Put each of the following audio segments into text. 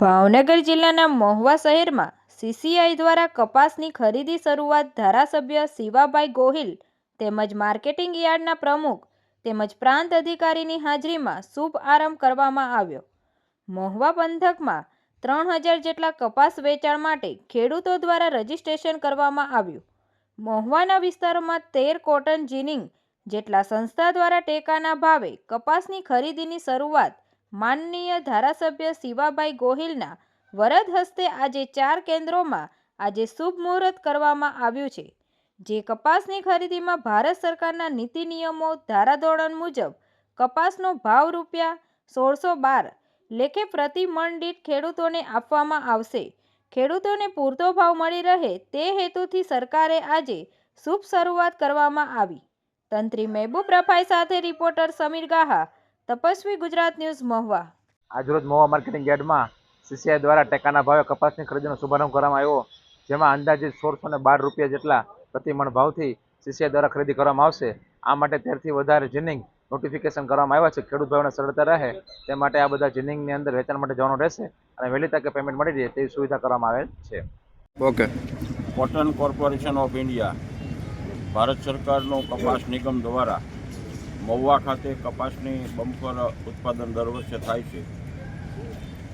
ભાવનગર જિલ્લાના મહુવા શહેરમાં સીસીઆઈ દ્વારા કપાસની ખરીદી શરૂઆત ધારાસભ્ય શિવાભાઈ ગોહિલ તેમજ માર્કેટિંગ યાર્ડના પ્રમુખ તેમજ પ્રાંત અધિકારીની હાજરીમાં શુભ આરંભ કરવામાં આવ્યો. મહુવા પંથકમાં ત્રણ હજાર જેટલા કપાસ વેચાણ માટે ખેડૂતો દ્વારા રજીસ્ટ્રેશન કરવામાં આવ્યું. મહુવાના વિસ્તારોમાં તેર કોટન જીનિંગ જેટલા સંસ્થા દ્વારા ટેકાના ભાવે કપાસની ખરીદીની શરૂઆત માનનીય ધારાસભ્ય શિવાભાઈ ગોહિલના વરદ હસ્તે આજે ચાર કેન્દ્રોમાં આજે શુભ મુહૂર્ત કરવામાં આવ્યું છે, જે કપાસની ખરીદીમાં ભારત સરકારના નીતિ નિયમો ધારાધોરણ મુજબ કપાસનો ભાવ રૂપિયા સોળસો બાર લેખે પ્રતિ મણ ખેડૂતોને આપવામાં આવશે. ખેડૂતોને પૂરતો ભાવ મળી રહે તે હેતુથી સરકારે આજે શુભ શરૂઆત કરવામાં આવી. તંત્રી મહેબૂબ રફાઈ સાથે રિપોર્ટર સમીર ગાહા તપસ્વી ગુજરાત ન્યૂઝ મહુવા. આજરોજ મહુવા માર્કેટિંગ યાર્ડમાં સીસીઆઈ દ્વારા ટેકાના ભાવે કપાસની ખરીદીનો શુભારંભ કરવામાં આવ્યો જેમાં અંદાજિત સોળસો ને બાર રૂપિયા જેટલા પ્રતિ મણ ભાવથી સીસીઆઈ દ્વારા ખરીદી કરવામાં આવશે. આ માટે તેરથી વધારે જીનિંગ નોટિફિકેશન કરવામાં આવ્યા છે. ખેડૂત ભાઈઓને સરળતા રહે તે માટે આ બધા જીનિંગની અંદર વેચાણ માટે જવાનું રહેશે અને વહેલી તકે પેમેન્ટ મળી રહે તેવી સુવિધા કરવામાં આવેલ છે. Okay. Cotton corporation of India Bharat સરકારનો કપાસ નિગમ દ્વારા મહુવા ખાતે કપાસની બમ્પર ઉત્પાદન દર વર્ષે થાય છે.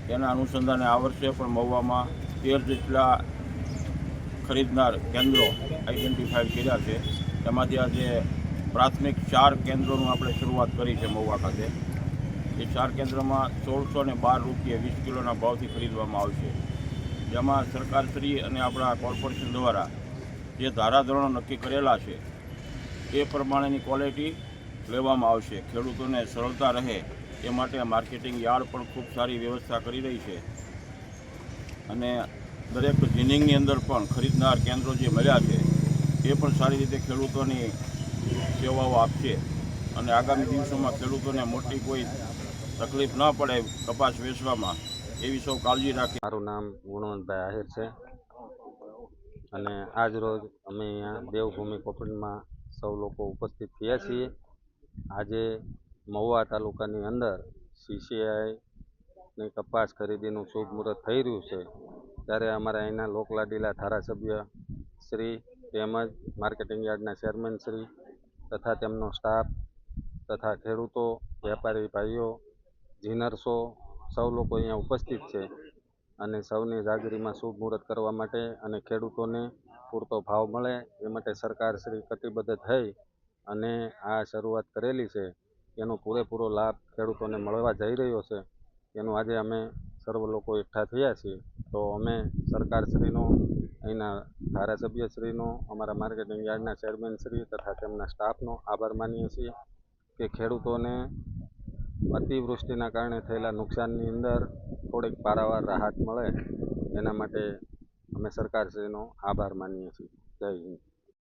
તેના અનુસંધાને આ વર્ષે પણ મહુવામાં તેર જેટલા ખરીદનાર કેન્દ્રો આઈડેન્ટિફાઈડ કર્યા છે. તેમાંથી આજે પ્રાથમિક ચાર કેન્દ્રોનું આપણે શરૂઆત કરી છે મહુવા ખાતે. એ ચાર કેન્દ્રમાં સોળસો ને બાર રૂપિયા વીસ કિલોના ભાવથી ખરીદવામાં આવશે. જેમાં સરકારશ્રી અને આપણા કોર્પોરેશન દ્વારા જે ધારાધોરણો નક્કી કરેલા છે, એ પ્રમાણેની ક્વોલિટી લેવામાં આવશે. ખેડૂતોને સરળતા રહે એ માટે માર્કેટિંગ યાર્ડ પણ ખૂબ સારી વ્યવસ્થા કરી રહી છે. અને દરેક જીનિંગની અંદર પણ ખરીદનાર કેન્દ્રો જે મળ્યા છે, એ પણ સારી રીતે ખેડૂતોની સેવાઓ આપશે. અને આગામી દિવસોમાં ખેડૂતોને મોટી કોઈ તકલીફ ન પડે કપાસ વેચવામાં એવી સૌ કાળજી રાખી. મારું નામ ગુણવંતભાઈ આહિર છે. અને આજ રોજ અમે અહીંયા દેવભૂમિ કોપણમાં સૌ લોકો ઉપસ્થિત થયા છીએ. આજે મહુવા તાલુકાની અંદર સીસીઆઈની કપાસ ખરીદીનું શુભ મુહૂર્ત થઈ રહ્યું છે. ત્યારે અમારા અહીંના લોકલાડીલા ધારાસભ્ય શ્રી તેમજ માર્કેટિંગ યાર્ડના ચેરમેન શ્રી તથા તેમનો સ્ટાફ તથા ખેડૂતો, વેપારી ભાઈઓ, જીનરસો સૌ લોકો અહીંયા ઉપસ્થિત છે અને સૌની હાજરીમાં શુભ મુહૂર્ત કરવા માટે અને ખેડૂતોને પૂરતો ભાવ મળે એ માટે સરકાર શ્રી કટિબદ્ધ થઈ અને આ શરૂઆત કરેલી છે, એનો પૂરેપૂરો લાભ ખેડૂતોને મળવા જઈ રહ્યો છે. એનું આજે અમે સર્વ લોકો એકઠા થયા છીએ. તો અમે સરકારશ્રીનો, અહીંના ધારાસભ્યશ્રીનો, અમારા માર્કેટિંગ યાર્ડના ચેરમેનશ્રી તથા તેમના સ્ટાફનો આભાર માનીએ છીએ કે ખેડૂતોને અતિવૃષ્ટિના કારણે થયેલા નુકસાનની અંદર થોડીક પારાવાર રાહત મળે. એના માટે અમે સરકારશ્રીનો આભાર માનીએ છીએ. જય હિન્દ.